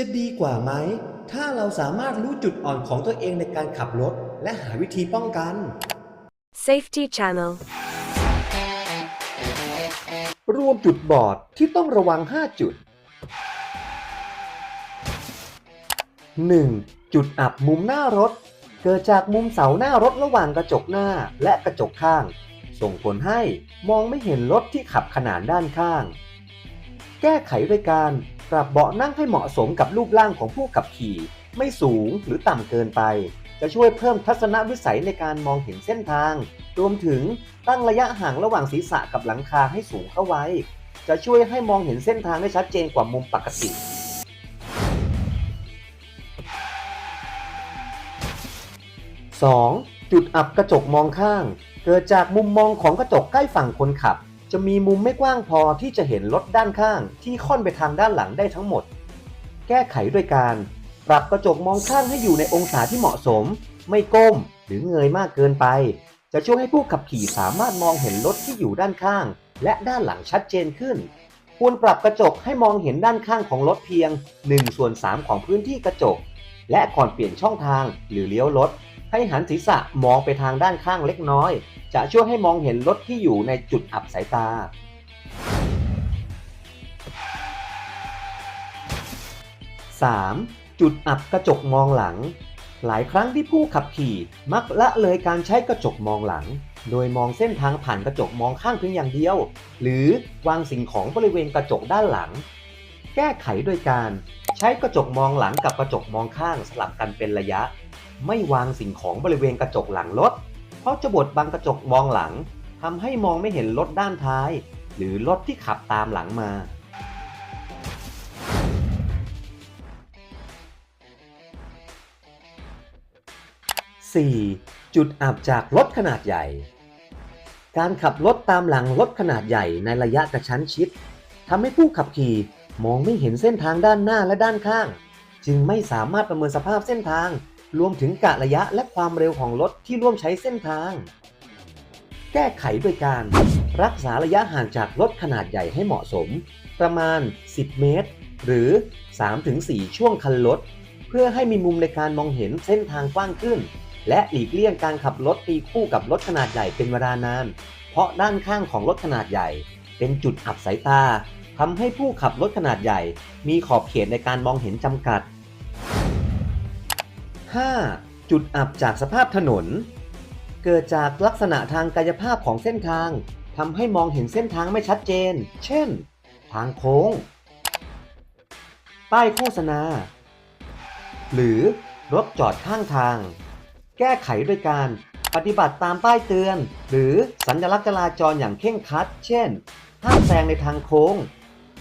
จะดีกว่าไหม ถ้าเราสามารถรู้จุดอ่อนของตัวเองในการขับรถ และหาวิธีป้องกัน Safety Channel รวมจุดบอดที่ต้องระวัง 5 จุด 1. จุดอับมุมหน้ารถ เกิดจากมุมเสาหน้ารถระหว่างกระจกหน้าและกระจกข้าง ส่งผลให้มองไม่เห็นรถที่ขับขนานด้านข้าง แก้ไขโดยการ ปรับเบาะนั่งให้เหมาะสมกับรูปร่างของผู้ขับขี่ ไม่สูงหรือต่ำเกินไป จะช่วยเพิ่มทัศนวิสัยในการมองเห็นเส้นทาง รวมถึงตั้งระยะห่างระหว่างศีรษะกับหลังคาให้สูงเข้าไว้ จะช่วยให้มองเห็นเส้นทางได้ชัดเจนกว่ามุมปกติ 2. จุดอับกระจกมองข้าง เกิดจากมุมมองของกระจกใกล้ฝั่งคนขับ จะมีมุมไม่กว้างพอที่จะเห็นรถด้านข้างที่ค่อนไปทางด้านหลังได้ทั้งหมด แก้ไขด้วยการ ปรับกระจกมองข้างให้อยู่ในองศาที่เหมาะสม ไม่ก้มหรือเงยมากเกินไป จะช่วยให้ผู้ขับขี่สามารถมองเห็นรถที่อยู่ด้านข้าง และด้านหลังชัดเจนขึ้น ควรปรับกระจกให้มองเห็นด้านข้างของรถเพียง1ส่วน3ของพื้นที่กระจก และก่อนเปลี่ยนช่องทางหรือเลี้ยวรถ ให้หันศีรษะมองไปทางด้านข้างเล็กน้อย จะช่วยให้มองเห็นรถที่อยู่ในจุดอับสายตา 3. จุดอับกระจกมองหลัง หลายครั้งที่ผู้ขับขี่มักละเลยการใช้กระจกมองหลัง โดยมองเส้นทางผ่านกระจกมองข้างเพียงอย่างเดียว หรือวางสิ่งของบริเวณกระจกด้านหลัง แก้ไขโดยการ ใช้กระจกมองหลังกับกระจกมองข้างสลับกันเป็นระยะ ไม่วางสิ่งของบริเวณกระจกหลังรถ เพราะจะบดบังกระจกมองหลังทำให้มองไม่เห็นรถด้านท้าย หรือรถที่ขับตามหลังมา 4. จุดอับจากรถขนาดใหญ่ การขับรถตามหลังรถขนาดใหญ่ในระยะกระชั้นชิดทำให้ผู้ขับขี่มองไม่เห็นเส้นทางด้านหน้าและด้านข้าง จึงไม่สามารถประเมินสภาพเส้นทาง รวมถึงกะระยะและความเร็วของรถที่ร่วมใช้เส้นทาง แก้ไขโดยการ รักษาระยะห่างจากรถขนาดใหญ่ให้เหมาะสม ประมาณ 10 เมตร หรือ 3-4 ช่วงคันรถเพื่อให้มีมุมในการมองเห็นเส้นทางกว้างขึ้น และหลีกเลี่ยงการขับรถตีคู่กับรถขนาดใหญ่เป็นเวลานาน เพราะด้านข้างของรถขนาดใหญ่ เป็นจุดอับสายตาทำให้ผู้ขับรถขนาดใหญ่ มีขอบเขตในการมองเห็นจำกัด 5. จุดอับจากสภาพถนน เกิดจากลักษณะทางกายภาพของเส้นทางทำให้มองเห็นเส้นทางไม่ชัดเจน เช่น ทางโค้ง ป้ายโฆษณา หรือรถจอดข้างทาง แก้ไขด้วยการปฏิบัติตามป้ายเตือน หรือสัญลักษณ์จราจรอย่างเคร่งครัด เช่น ห้ามแซงในทางโค้ง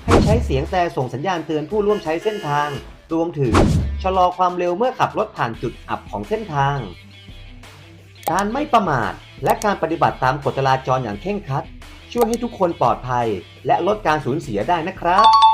ให้ใช้เสียงแต่ส่งสัญญาณเตือนผู้ร่วมใช้เส้นทาง รวมถึง ชะลอความเร็วเมื่อขับรถผ่านจุดอับของเส้นทาง การไม่ประมาทและการปฏิบัติตามกฎจราจรอย่างเคร่งครัด ช่วยให้ทุกคนปลอดภัย และลดการสูญเสียได้นะครับ